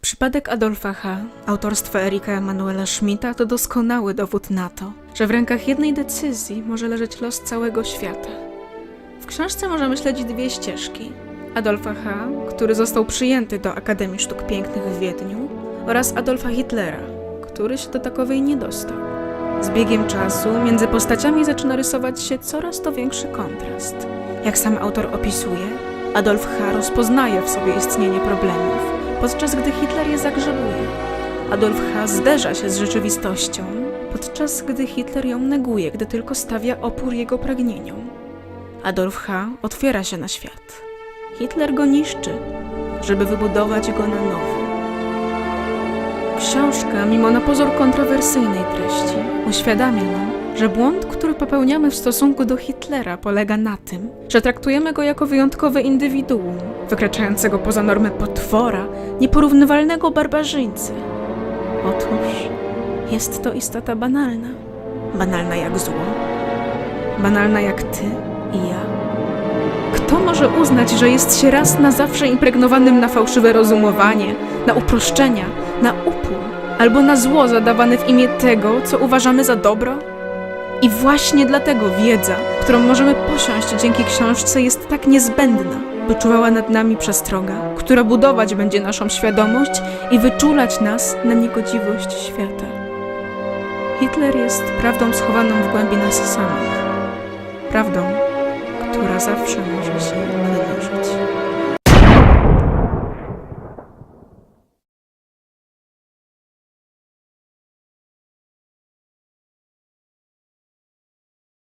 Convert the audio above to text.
Przypadek Adolfa H., autorstwa Erika Emanuela Schmidta to doskonały dowód na to, że w rękach jednej decyzji może leżeć los całego świata. W książce możemy śledzić dwie ścieżki. Adolfa H., który został przyjęty do Akademii Sztuk Pięknych w Wiedniu oraz Adolfa Hitlera, który się do takowej nie dostał. Z biegiem czasu między postaciami zaczyna rysować się coraz to większy kontrast. Jak sam autor opisuje, Adolf H. rozpoznaje w sobie istnienie problemów, podczas gdy Hitler je zagrzebuje. Adolf H. zderza się z rzeczywistością, podczas gdy Hitler ją neguje, gdy tylko stawia opór jego pragnieniom. Adolf H. otwiera się na świat. Hitler go niszczy, żeby wybudować go na nowo. Książka, mimo na pozór kontrowersyjnej treści, uświadamia nam, że błąd, który popełniamy w stosunku do Hitlera, polega na tym, że traktujemy go jako wyjątkowe indywiduum, wykraczającego poza normę potwora, nieporównywalnego barbarzyńcę. Otóż jest to istota banalna. Banalna jak zło. Banalna jak ty i ja. Kto może uznać, że jest się raz na zawsze impregnowanym na fałszywe rozumowanie, na uproszczenia, na upór albo na zło zadawane w imię tego, co uważamy za dobro? I właśnie dlatego wiedza, którą możemy posiąść dzięki książce, jest tak niezbędna, by czuwała nad nami przestroga, która budować będzie naszą świadomość i wyczulać nas na niegodziwość świata. Hitler jest prawdą schowaną w głębi nas samych, prawdą, która zawsze może się